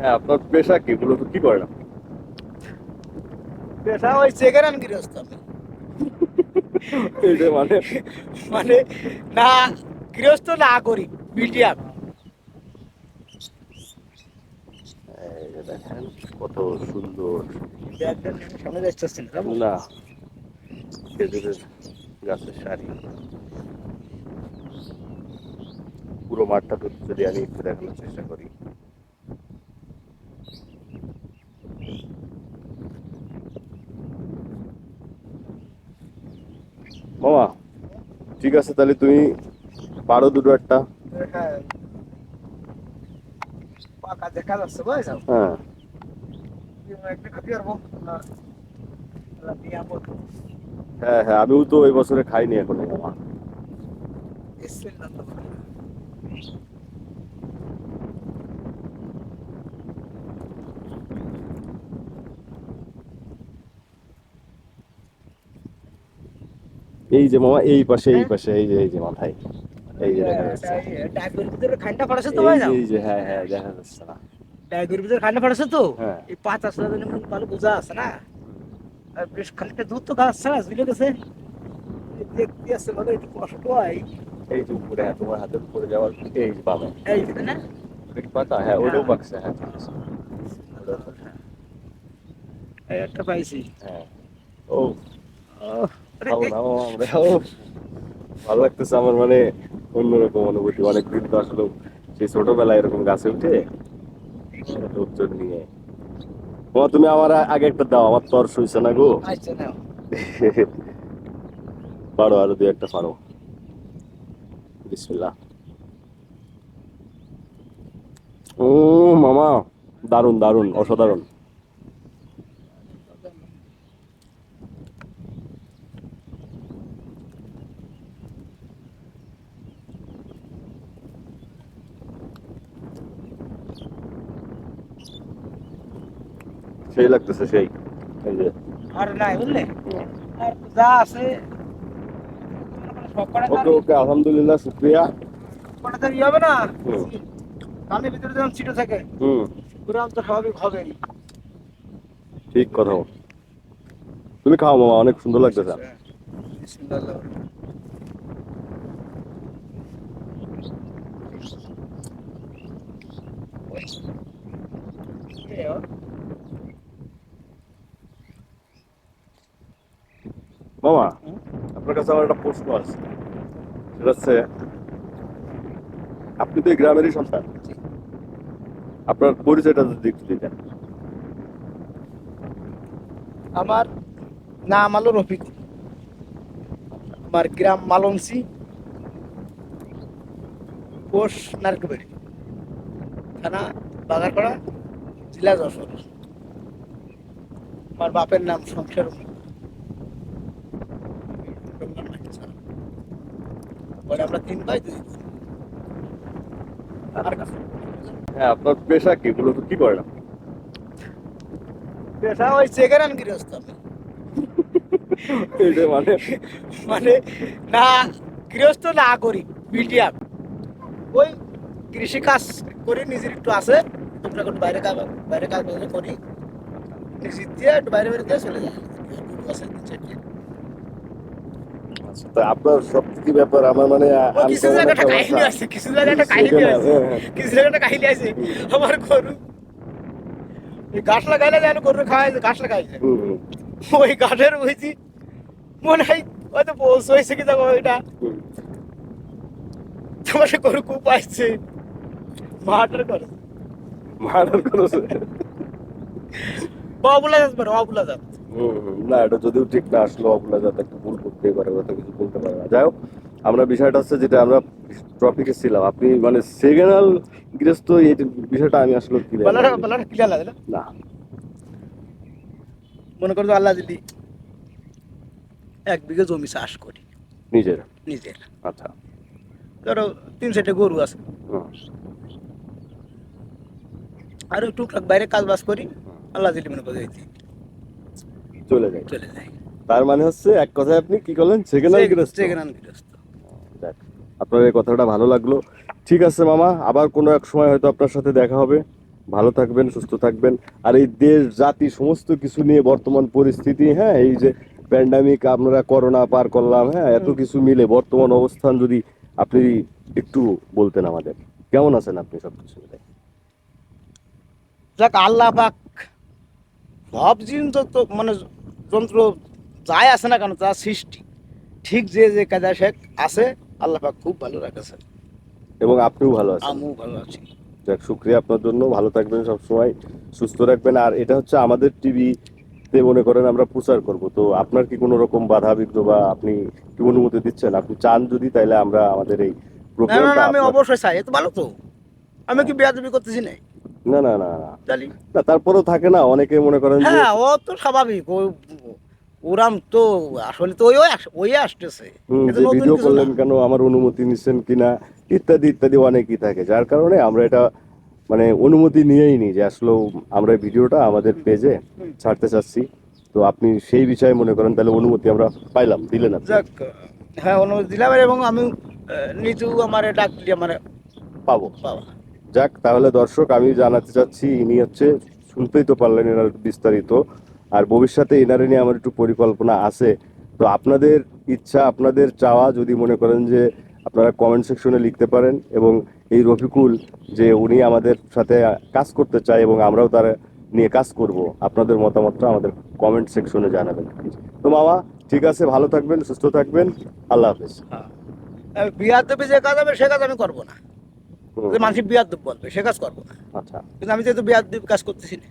হ্যাঁ আপনার পেশা কি? মূলত কি করেন পেশা ওই সেকেন্ড গৃহস্থ আমি। মানে? মানে না গৃহস্থ না করি মিডিয়াম। দেখেন কত সুন্দর। সামনে যাচ্ছি না যাব? না। খেজুরের গাছের সারি। পুরো মাঠটা তো যদি আমি একটু দেখানোর চেষ্টা করি। মামা, ঠিক আছে তাহলে তুমি পারো দুটো একটা হ্যাঁ। হ্যাঁ হ্যাঁ হ্যাঁ আমিও তো এই বছরে খাইনি এখন, মামা এই যে মামা এই পাশে এই পাশে এই যে এই যে মাথায় এই যে দেখা যাচ্ছে ডাইভের ভিতরে খান্ডা পড়াছে তো এই ভাই যে, এই যে হ্যাঁ হ্যাঁ দেখা যাচ্ছে না ডাইভের ভিতরে খান্ডা পড়াছে তো হ্যাঁ। এই পাঁচ আসলে ভালো বোঝা আছে না আর বেশ খানিকটা দূর তো গাছ ছাড়া বুঝলে গেছে এই দেখতে আসছে ভালো একটু কষ্ট হয় এই যে উপরে হ্যাঁ তোমার হাতের উপরে যাওয়ার এই যে পাবে এই যে না ওটা কি পাকা হ্যাঁ ওটাও পাকছে হ্যাঁ ঠিক আছে এই একটা পাইছি হ্যাঁ ও ওহ, আরে খাব এই- না মামা আমরা ও ভালো লাগতেছে আমার মানে অন্যরকম অনুভূতি অনেক দিন তো আসলে সেই ছোটবেলায় এরকম গাছে উঠে লোকজন নিয়ে। মামা তুমি আমার আগে একটা দাও আমার তর সইছে না গো। আচ্ছা পারো আরও দুই একটা পারো। বিসমিল্লাহ। ও মামা দারুণ দারুণ অসাধারণ। সেই লাগতেছে সেই। এই যে। আর নাই বুঝলে? আর যা আছে ওকে ওকে আলহামদুলিল্লাহ শুক্রিয়া। কটা তার হবে না? কানের ভিতরে যখন ছিটো থাকে হুম। পুরান তো স্বাভাবিক হবেই। ঠিক কথা তুমি খাও মামা অনেক সুন্দর লাগতেছে। বিসমিল্লাহ মামা আপনার কাছে আমার একটা প্রশ্ন আছে। সেটা হচ্ছে আপনি তো এই গ্রামেরই সন্তান। আপনার পরিচয়টা যদি একটু দিতেন আমার নাম আলো রফিক আমার গ্রাম মালংসি পোস্ট নারকেবাড়ি থানা বাগারপাড়া জেলা যশোর। আমার বাপের নাম সংসার পরে আমরা তিন ভাই দুই আর কাছে। হ্যাঁ আপনার পেশা কি? মূলত কি করেন আপনি? পেশা ওই সেকেন্ড হ্যান্ড গৃহস্থ আমি। মানে? মানে না গৃহস্থ না করি মিডিয়াম। ওই কৃষি কাজ করি নিজের একটু আছে। টুকটাক একটু বাইরে কাজ বাইরে কাজ করি। নিজের দিয়ে একটু বাইরে বাইরে দিয়ে চলে যায় আছে তা আপনার সব কি ব্যাপার আমার মানে কিছু জায়গায় একটা একটা কাহিনী আছে কিছু জায়গায় একটা কাহিনী আছে হ্যাঁ, হ্যাঁ। কিছু জায়গায় একটা কাহিনী আছে আমার গরু। গাছ লাগাইলে যেন গরু খাওয়াই গাছ লাগাইছে ওই গাছের হয়েছি মনে হয় হয়তো পৌঁছ হয়েছে কি যাব ওইটা। তোমার গরু খুব পাইছে। মাটার করে। মারার করেছে অবুলা যাত হুম, হুম। না এটা যদিও ঠিক না আসলো আপনারা যাতে একটু ভুল করতে পারে কথা কিছু বলতে পারে না। যাই হোক আমরা বিষয়টা হচ্ছে যেটা আমরা টপিকে ছিলাম। আপনি মানে সেকেন্ডাল গৃহস্থ এই বিষয়টা আমি আসলে বালাটা না। ক্লিয়ার না? না। মনে করো আল্লাহ যদি এক বিঘে জমি চাষ করি। নিজের? নিজের। আচ্ছা। ধরো তিন চারটে গরু আছে। আর টুকটাক বাইরে কাজ বাজ করি আল্লাহ যদি মনে করে চলে যায়। চলে যায়। তার মানে হচ্ছে এক কথায় আপনি কি করলেন? গৃহস্থ। সেকেন্ড হ্যান্ড গৃহস্থ। যাক, আপনার এই কথাটা ভালো লাগল। ঠিক আছে মামা আবার কোনো এক সময় হয়তো আপনার সাথে দেখা হবে। ভালো থাকবেন সুস্থ থাকবেন। আর এই দেশ জাতি সমস্ত কিছু নিয়ে বর্তমান পরিস্থিতি হ্যাঁ এই যে প্যান্ডামিক আমরা করোনা পার করলাম হ্যাঁ এত কিছু মিলে বর্তমান অবস্থান যদি আপনি একটু বলতেন আমাদের। কেমন আছেন আপনি সব কিছু মিলে? যাক আল্লাহ পাক তো তো মানে যন্ত্র যাই আছে না কেন তার সৃষ্টি। ঠিক যে যে কাজা শেখ আছে আল্লাহ পাক খুব ভালো রাখেছে এবং আপনিও ভালো আছেন। আমিও ভালো আছি। যাক শুক্রিয়া আপনার জন্য। ভালো থাকবেন সবসময় সুস্থ রাখবেন। আর এটা হচ্ছে আমাদের টিভি তে মনে করেন আমরা প্রচার করব। তো আপনার কি কোনো রকম বাধা বিঘ্ন বা আপনি কি অনুমতি দিচ্ছেন? আপনি চান যদি তাইলে আমরা আমাদের এই প্রোগ্রামটা আমি অবশ্যই চাই। এ তো ভালো তো। আমি কি বেয়াদবি করতেছি না? না না না না। তারপরেও থাকে না অনেকে মনে করেন হ্যাঁ ও তো স্বাভাবিক। ও ওরাম তো আসলে তো ওই ওই আসতেছে। ভিডিও করলেন কেন আমার অনুমতি নিচ্ছেন কিনা ইত্যাদি ইত্যাদি অনেকই থাকে। যার কারণে আমরা এটা মানে অনুমতি নিয়েই নি যে আসলে আমরা ভিডিওটা আমাদের পেজে ছাড়তে চাচ্ছি। তো আপনি সেই বিষয়ে মনে করেন তাহলে অনুমতি আমরা পাইলাম দিলেন যাক হ্যাঁ অনুমতি দিলাম এবং আমি নিজেও আমার ডাক দিলে আমার পাবো। বাবা যাক তাহলে দর্শক আমি জানাতে চাচ্ছি ইনি হচ্ছে শুনতেই তো পারলেন এনার বিস্তারিত। আর ভবিষ্যতে এনারে নিয়ে আমার একটু পরিকল্পনা আছে। তো আপনাদের ইচ্ছা আপনাদের চাওয়া যদি মনে করেন যে আপনারা কমেন্ট সেকশনে লিখতে পারেন এবং এই রফিকুল যে উনি আমাদের সাথে কাজ করতে চায় এবং আমরাও তার নিয়ে কাজ করব আপনাদের মতামতটা আমাদের কমেন্ট সেকশনে জানাবেন। তো মামা ঠিক আছে ভালো থাকবেন সুস্থ থাকবেন আল্লাহ হাফেজ। হ্যাঁ। বিয়ার দেবে যে কাজ হবে সে কাজ আমি করব না। মানুষ বিয়ার দেব বলবে সে কাজ করব না। আচ্ছা। কিন্তু আমি যেহেতু বিয়ার দেব কাজ করতেছি না।